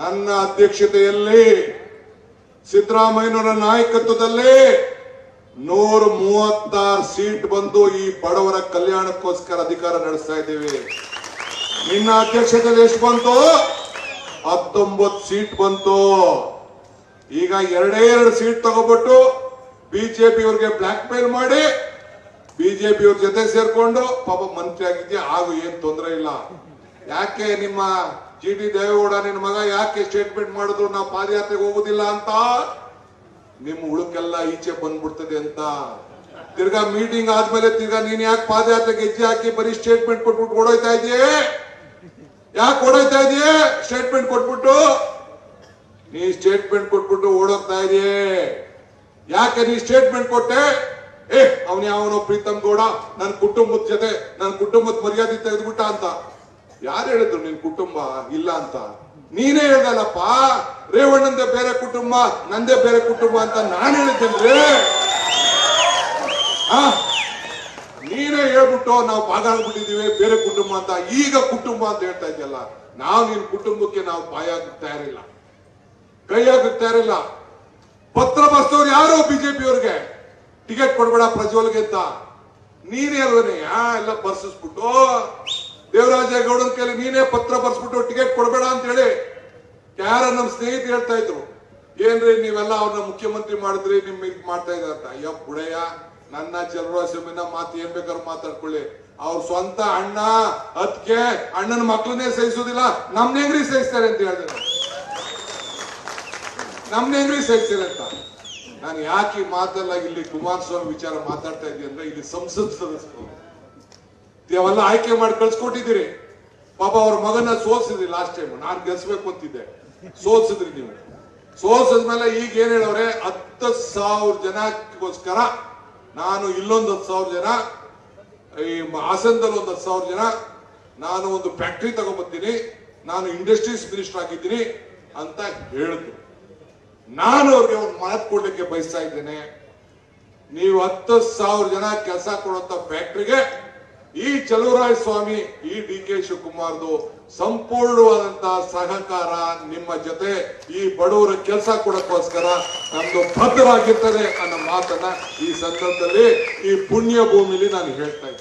ನನ್ನ ಅಧ್ಯಕ್ಷತೆಯಲ್ಲಿ ಸಿದ್ದರಾಮಯ್ಯನವರ ನಾಯಕತ್ವದಲ್ಲಿ ನೂರ ಮೂವತ್ತಾರು ಸೀಟ್ ಬಂದು ಈ ಬಡವರ ಕಲ್ಯಾಣಕ್ಕೋಸ್ಕರ ಅಧಿಕಾರ ನಡೆಸ್ತಾ ಇದ್ದೀವಿ. ನಿನ್ನ ಅಧ್ಯಕ್ಷತೆಯಲ್ಲಿ ಎಷ್ಟು ಬಂತು? ಹತ್ತೊಂಬತ್ತು ಸೀಟ್ ಬಂತು. ಈಗ ಎರಡೇ ಎರಡು ಸೀಟ್ ತಗೋಬಿಟ್ಟು ಬಿಜೆಪಿ ಅವ್ರಿಗೆ ಬ್ಲಾಕ್ ಮೇಲ್ ಮಾಡಿ ಬಿಜೆಪಿ ಅವ್ರ ಜೊತೆ ಸೇರ್ಕೊಂಡು ಪಾಪ ಮಂತ್ರಿ ಆಗಿದ್ಯಾ? ಹಾಗೂ ಏನ್ ತೊಂದರೆ ಇಲ್ಲ. ಯಾಕೆ ನಿಮ್ಮ ಜಿ ಡಿ ದೇವೇಗೌಡ, ನಿನ್ನ ಮಗ ಯಾಕೆ ಸ್ಟೇಟ್ಮೆಂಟ್ ಮಾಡಿದ್ರು ನಾವು ಪಾದಯಾತ್ರೆಗೆ ಹೋಗುದಿಲ್ಲ ಅಂತ? ನಿಮ್ಮ ಉಳುಕೆಲ್ಲ ಈಚೆ ಬಂದ್ಬಿಡ್ತದೆ ಅಂತ. ತಿರ್ಗಾ ಮೀಟಿಂಗ್ ಆದ್ಮೇಲೆ ತಿರ್ಗಾ ನೀನ್ ಯಾಕೆ ಪಾದಯಾತ್ರೆಗೆ ಹೆಜ್ಜೆ ಹಾಕಿ ಬರೀ ಸ್ಟೇಟ್ಮೆಂಟ್ ಕೊಟ್ಬಿಟ್ಟು ಓಡೋಯ್ತಾ ಇದೆಯೇ ಯಾಕೆ ಓಡೋಯ್ತಾ ಇದೆಯೇ ಸ್ಟೇಟ್ಮೆಂಟ್ ಕೊಟ್ಬಿಟ್ಟು? ನೀ ಸ್ಟೇಟ್ಮೆಂಟ್ ಕೊಟ್ಬಿಟ್ಟು ಓಡೋಗ್ತಾ ಇದೆಯೇ ಯಾಕೆ ನೀ ಸ್ಟೇಟ್ಮೆಂಟ್ ಕೊಟ್ಟೆ? ಏ, ಅವನ ಯಾವನೋ ಪ್ರೀತಮ್ ಗೌಡ ನನ್ನ ಕುಟುಂಬದ ಜೊತೆ ನನ್ನ ಕುಟುಂಬದ ಮರ್ಯಾದೆ ತೆಗೆದ್ಬಿಟ್ಟ ಅಂತ. ಯಾರು ಹೇಳಿದ್ರು ನಿನ್ ಕುಟುಂಬ ಇಲ್ಲ ಅಂತ? ನೀನೇ ಹೇಳ್ದಲ್ಲಪ್ಪ, ರೇವಣ್ಣಂದೇ ಬೇರೆ ಕುಟುಂಬ, ನಂದೇ ಬೇರೆ ಕುಟುಂಬ ಅಂತ ನಾನು ಹೇಳಿದ್ದೇನ್ರಿ? ಆ? ನೀನೇ ಹೇಳ್ಬಿಟ್ಟು ನಾವು ಭಾಗ ಆಗ್ಬಿಟ್ಟಿದೀವಿ ಬೇರೆ ಕುಟುಂಬ ಅಂತ. ಈಗ ಕುಟುಂಬ ಅಂತ ಹೇಳ್ತಾ ಇದೆಯಲ್ಲ, ನಾವು ನಿನ್ ಕುಟುಂಬಕ್ಕೆ ನಾವು ಬಾಯ ತಯಾರಿಲ್ಲ. ಕೈ ಹಾಕಕ್ ತಯಾರಿಲ್ಲ. ಪತ್ರ ಯಾರು ಬಿಜೆಪಿ ಅವ್ರಿಗೆ ಟಿಕೆಟ್ ಕೊಡ್ಬೇಡ ಪ್ರಜ್ವಲ್ಗೆ ಅಂತ. ನೀನೇ ಎಲ್ಲ ಬರ್ಸಿಸ್ಬಿಟ್ಟು. ದೇವರಾಜೇಗೌಡನ ಕೈಲಿ ನೀನೇ ಪತ್ರ ಬರ್ಸ್ಬಿಟ್ಟು ಟಿಕೆಟ್ ಕೊಡಬೇಡ ಅಂತ ಹೇಳಿ ಯಾರ ನಮ್ಮ ಸ್ನೇಹಿತ ಹೇಳ್ತಾ ಇದ್ರು. ಏನ್ರಿ ನೀವೆಲ್ಲ ಅವ್ರನ್ನ ಮುಖ್ಯಮಂತ್ರಿ ಮಾಡಿದ್ರಿ, ನಿಮ್ ಇದ್ ಮಾಡ್ತಾ ಇದ್ರ ಅಂತ. ಅಯ್ಯ ಬುಡಯ್ಯ, ನನ್ನ ಚಲುವಾಸಮಿನ ಮಾತು ಏನ್ ಬೇಕಾದ್ರೂ ಮಾತಾಡ್ಕೊಳ್ಳಿ. ಅವ್ರ ಸ್ವಂತ ಅಣ್ಣ ಅದಕ್ಕೆ ಅಣ್ಣನ ಮಕ್ಳನ್ನೇ ಸಹಿಸೋದಿಲ್ಲ, ನಮ್ನ ಹೆಂಗ್ರಿ ಸಹಿಸ್ತಾರೆ ಅಂತ ಹೇಳಿದ್ರು ನಮ್ನೇಂಗ್ರಿ ಸಹಿಸ್ತಾರೆ ಅಂತ. ನಾನು ಯಾಕೆ ಈ ಮಾತಲ್ಲ ಇಲ್ಲಿ ಕುಮಾರಸ್ವಾಮಿ ವಿಚಾರ ಮಾತಾಡ್ತಾ ಇದ್ದೀನಿ ಅಂದ್ರೆ ಇಲ್ಲಿ ಸಂಸತ್ ಸದಸ್ಯರು. ಅವೆಲ್ಲ ಆಯ್ಕೆ ಮಾಡಿ ಕಳ್ಸಿಕೊಟ್ಟಿದ್ದೀರಿ. ಪಾಪ ಅವ್ರ ಮಗನ ಸೋಲ್ಸಿದ್ರಿ ಲಾಸ್ಟ್ ಟೈಮ್ ನಾನ್ ಗೆಲ್ಸ್ಬೇಕು ಅಂತಿದ್ದೆ. ಸೋಲ್ಸಿದ್ರಿ ನೀವು. ಸೋಲ್ಸಿದ್ಮೇಲೆ ಈಗ ಏನ್ ಹೇಳವ್ರೆ, ಹತ್ತು ಸಾವಿರ ಜನಕ್ಕೋಸ್ಕರ ನಾನು ಇಲ್ಲೊಂದು ಹತ್ತು ಸಾವಿರ ಜನ, ಈ ಹಾಸನದಲ್ಲಿ ಒಂದು ಹತ್ತು ಸಾವಿರ ಜನ, ನಾನು ಒಂದು ಫ್ಯಾಕ್ಟ್ರಿ ತಗೊಂಡ್ಬರ್ತೀನಿ ನಾನು ಇಂಡಸ್ಟ್ರೀಸ್ ಮಿನಿಸ್ಟರ್ ಆಗಿದ್ದೀನಿ ಅಂತ ಹೇಳಿದ್ರು. ನಾನು ಅವ್ರಿಗೆ ಒಂದು ಮಾತು ಕೊಡ್ಲಿಕ್ಕೆ ಬಯಸ್ತಾ ಇದ್ದೇನೆ. ನೀವು ಹತ್ತು ಸಾವಿರ ಜನ ಕೆಲಸ ಕೊಡುವಂತ ಫ್ಯಾಕ್ಟ್ರಿಗೆ ಈ ಚಲುವರಾಯ ಸ್ವಾಮಿ, ಈ ಡಿ ಕೆ ಶಿವಕುಮಾರ್ದು ಸಂಪೂರ್ಣವಾದಂತಹ ಸಹಕಾರ ನಿಮ್ಮ ಜೊತೆ ಈ ಬಡವರ ಕೆಲಸ ಕೊಡಕ್ಕೋಸ್ಕರ ನಮ್ದು ಭದ್ರವಾಗಿರ್ತದೆ ಅನ್ನೋ ಮಾತನ್ನ ಈ ಸಂದರ್ಭದಲ್ಲಿ ಈ ಪುಣ್ಯ ಭೂಮಿಲಿ ನಾನು ಹೇಳ್ತಾ ಇದ್ದೀನಿ.